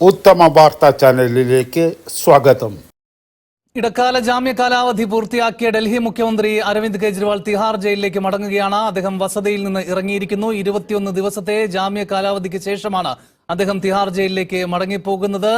ഉത്തമ വാർത്താ ചാനലിലേക്ക് സ്വാഗതം. ഇടക്കാല ജാമ്യ കാലാവധി പൂർത്തിയാക്കിയ ഡൽഹി മുഖ്യമന്ത്രി അരവിന്ദ് കെജ്രിവാൾ തിഹാർ ജയിലിലേക്ക് മടങ്ങുകയാണ്. അദ്ദേഹം വസതിയിൽ നിന്ന് ഇറങ്ങിയിരിക്കുന്നു. ഇരുപത്തിയൊന്ന് ദിവസത്തെ ജാമ്യ കാലാവധിക്ക് ശേഷമാണ് അദ്ദേഹം തിഹാർ ജയിലിലേക്ക് മടങ്ങിപ്പോകുന്നത്.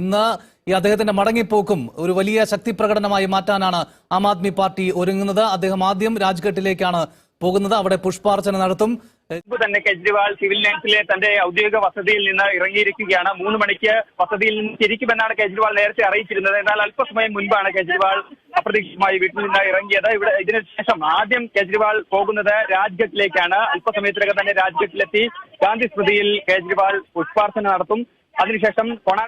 ഇന്ന് ഈ അദ്ദേഹത്തിന്റെ മടങ്ങിപ്പോക്കും ഒരു വലിയ ശക്തി പ്രകടനമായി മാറ്റാനാണ് ആം ആദ്മി പാർട്ടി ഒരുങ്ങുന്നത്. അദ്ദേഹം ആദ്യം രാജ്ഘട്ടിലേക്കാണ് പോകുന്നത്. അവിടെ പുഷ്പാർച്ചന നടത്തും. ഏഹ് തന്നെ കെജ്രിവാൾ സിവിൽ ലൈൻസിലെ തന്റെ ഔദ്യോഗിക വസതിയിൽ നിന്ന് ഇറങ്ങിയിരിക്കുകയാണ്. മൂന്ന് മണിക്ക് വസതിയിൽ നിന്ന് തിരിക്കുമെന്നാണ് കെജ്രിവാൾ നേരത്തെ അറിയിച്ചിരുന്നത്. എന്നാൽ അല്പസമയം മുൻപാണ് കെജ്രിവാൾ അപ്രതീക്ഷിതമായി വീട്ടിൽ നിന്ന് ഇറങ്ങിയത്. ഇവിടെ ഇതിനുശേഷം ആദ്യം കെജ്രിവാൾ പോകുന്നത് രാജ്ഘട്ടിലേക്കാണ്. അല്പസമയത്തിനകം തന്നെ രാജ്ഘട്ടിലെത്തി. ഗാന്ധി സ്മൃതിയിൽ കെജ്രിവാൾ പുഷ്പാർച്ചന നടത്തും. അതിനുശേഷം കൊണാ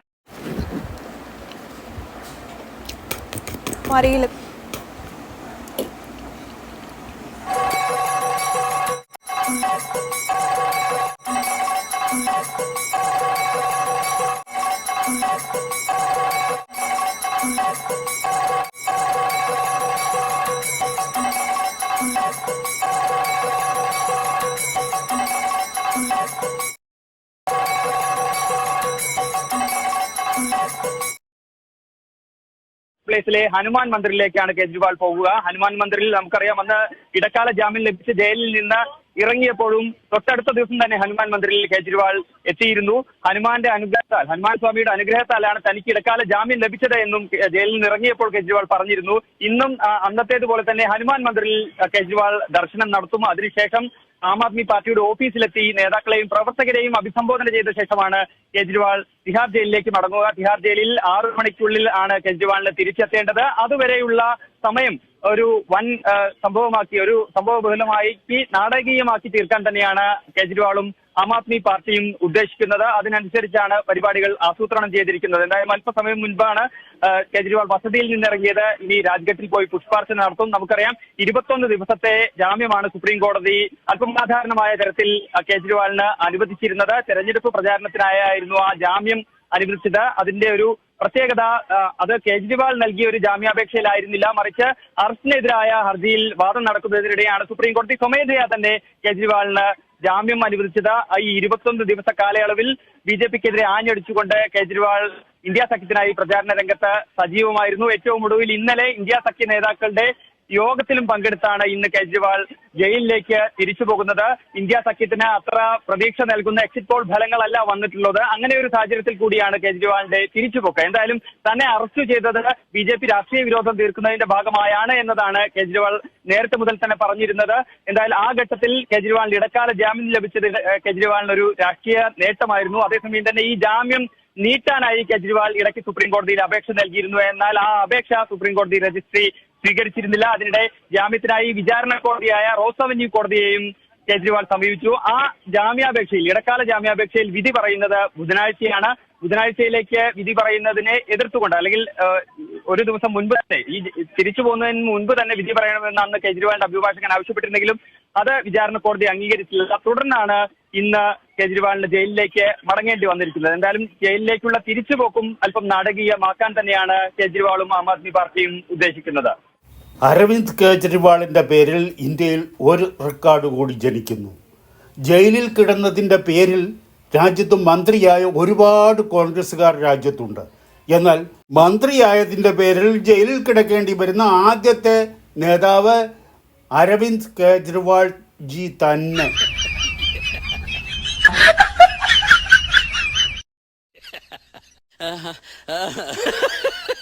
മറിയിൽ പ്ലേസിലെ ഹനുമാൻ മന്ദിറിലേക്കാണ് കേജ്രിവാൾ പോകുക ഹനുമാൻ മന്ദിറിൽ നമുക്കറിയാം അന്ന് ഇടക്കാല ജാമ്യം ലഭിച്ച ജയിലിൽ നിന്ന് ഇറങ്ങിയപ്പോഴും തൊട്ടടുത്ത ദിവസം തന്നെ ഹനുമാൻ മന്ദിറിൽ കേജ്രിവാൾ എത്തിയിരുന്നു. ഹനുമാന്റെ അനുഗ്രഹത്താൽ ഹനുമാൻ സ്വാമിയുടെ അനുഗ്രഹത്താലാണ് തനിക്ക് ഇടക്കാല ജാമ്യം ലഭിച്ചത് എന്നും ജയിലിൽ നിന്ന് ഇറങ്ങിയപ്പോൾ കേജ്രിവാൾ പറഞ്ഞിരുന്നു. ഇന്നും അന്നത്തേതുപോലെ തന്നെ ഹനുമാൻ മന്ദിറിൽ കേജ്രിവാൾ ദർശനം നടത്തും. അതിനുശേഷം ആം ആദ്മി പാർട്ടിയുടെ ഓഫീസിലെത്തി നേതാക്കളെയും പ്രവർത്തകരെയും അഭിസംബോധന ചെയ്ത ശേഷമാണ് കെജ്രിവാൾ തിഹാർ ജയിലിലേക്ക് മടങ്ങുക. തിഹാർ ജയിലിൽ ആറു മണിക്കുള്ളിൽ ആണ് കെജ്രിവാളിന് തിരിച്ചെത്തേണ്ടത്. അതുവരെയുള്ള സമയം ഒരു വൻ സംഭവമാക്കി ഒരു സംഭവ ബഹുലമാക്കി നാടകീയമാക്കി തീർക്കാൻ തന്നെയാണ് കെജ്രിവാളും ആം ആദ്മി പാർട്ടിയും ഉദ്ദേശിക്കുന്നത്. അതിനനുസരിച്ചാണ് പരിപാടികൾ ആസൂത്രണം ചെയ്തിരിക്കുന്നത്. എന്തായാലും അല്പസമയം മുൻപാണ് കേജ്രിവാൾ വസതിയിൽ നിന്നിറങ്ങിയത്. ഇനി രാജ്ഘട്ടിൽ പോയി പുഷ്പാർച്ചന നടത്തും. നമുക്കറിയാം ഇരുപത്തൊന്ന് ദിവസത്തെ ജാമ്യമാണ് സുപ്രീം കോടതി അല്പം തരത്തിൽ കെജ്രിവാളിന് അനുവദിച്ചിരുന്നത്. തെരഞ്ഞെടുപ്പ് പ്രചാരണത്തിനായായിരുന്നു ആ ജാമ്യം അനുവദിച്ചത്. അതിന്റെ ഒരു പ്രത്യേകത അത് കേജ്രിവാൾ നൽകിയ ഒരു ജാമ്യാപേക്ഷയിലായിരുന്നില്ല. മറിച്ച് അറസ്റ്റിനെതിരായ ഹർജിയിൽ വാദം നടക്കുന്നതിനിടെയാണ് സുപ്രീം കോടതി സ്വമേധയാ തന്നെ കേജ്രിവാളിന് ജാമ്യം അനുവദിച്ചത്. ഈ ഇരുപത്തൊന്ന് ദിവസ കാലയളവിൽ ബി ജെ പിക്കെതിരെ ആഞ്ഞടിച്ചുകൊണ്ട് കേജ്രിവാൾ ഇന്ത്യ സഖ്യത്തിനായി പ്രചാരണ രംഗത്ത് സജീവമായിരുന്നു. ഏറ്റവും ഒടുവിൽ ഇന്നലെ ഇന്ത്യ സഖ്യ നേതാക്കളുടെ യോഗത്തിലും പങ്കെടുത്താണ് ഇന്ന് കെജ്രിവാൾ ജയിലിലേക്ക് തിരിച്ചു പോകുന്നത്. ഇന്ത്യ സഖ്യത്തിന് അത്ര പ്രതീക്ഷ നൽകുന്ന എക്സിറ്റ് പോൾ ഫലങ്ങളല്ല വന്നിട്ടുള്ളത്. അങ്ങനെ ഒരു സാഹചര്യത്തിൽ കൂടിയാണ് കെജ്രിവാളിന്റെ തിരിച്ചുപോക്ക് എന്തായാലും തന്നെ അറസ്റ്റ് ചെയ്തത് ബി ജെ പി രാഷ്ട്രീയ വിരോധം തീർക്കുന്നതിന്റെ ഭാഗമായാണ് എന്നതാണ് കെജ്രിവാൾ നേരത്തെ മുതൽ തന്നെ പറഞ്ഞിരുന്നത്. എന്തായാലും ആ ഘട്ടത്തിൽ കെജ്രിവാളിന് ഇടക്കാല ജാമ്യം ലഭിച്ചത് കെജ്രിവാളിനൊരു രാഷ്ട്രീയ നേട്ടമായിരുന്നു. അതേസമയം തന്നെ ഈ ജാമ്യം നീട്ടാനായി കെജ്രിവാൾ ഇടയ്ക്ക് സുപ്രീം കോടതിയിൽ അപേക്ഷ നൽകിയിരുന്നു. എന്നാൽ ആ അപേക്ഷ സുപ്രീം കോടതി രജിസ്ട്രി സ്വീകരിച്ചിരുന്നില്ല. അതിനിടെ ജാമ്യത്തിനായി വിചാരണ കോടതിയായ റോസ് അവന്യൂ കോടതിയെയും കേജ്രിവാൾ സമീപിച്ചു. ആ ജാമ്യാപേക്ഷയിൽ ഇടക്കാല ജാമ്യാപേക്ഷയിൽ വിധി പറയുന്നത് ബുധനാഴ്ചയാണ്. ബുധനാഴ്ചയിലേക്ക് വിധി പറയുന്നതിനെ എതിർത്തുകൊണ്ട് അല്ലെങ്കിൽ ഒരു ദിവസം മുൻപ് തന്നെ ഈ തിരിച്ചു പോകുന്നതിന് മുൻപ് തന്നെ വിധി പറയണമെന്ന് അന്ന് കേജ്രിവാളിന്റെ അഭിഭാഷകൻ ആവശ്യപ്പെട്ടിരുന്നെങ്കിലും അത് വിചാരണ കോടതി അംഗീകരിച്ചില്ല. തുടർന്നാണ് ഇന്ന് കേജ്രിവാളിന് ജയിലിലേക്ക് മടങ്ങേണ്ടി വന്നിരിക്കുന്നത്. എന്തായാലും ജയിലിലേക്കുള്ള തിരിച്ചുപോക്കും അല്പം നാടകീയമാക്കാൻ തന്നെയാണ് കേജ്രിവാളും ആം ആദ്മി പാർട്ടിയും ഉദ്ദേശിക്കുന്നത്. അരവിന്ദ് കെജ്രിവാളിന്റെ പേരിൽ ഇന്ത്യയിൽ ഒരു റെക്കോർഡ് കൂടി ജനിക്കുന്നു. ജയിലിൽ കിടന്നതിന്റെ പേരിൽ രാജ്യത്ത് മന്ത്രിയായ ഒരുപാട് കോൺഗ്രസ്സുകാർ രാജ്യത്തുണ്ട്. എന്നാൽ മന്ത്രിയായതിന്റെ പേരിൽ ജയിലിൽ കിടക്കേണ്ടി വരുന്ന ആദ്യത്തെ നേതാവ് അരവിന്ദ് കെജ്രിവാൾ ജി തന്നെ.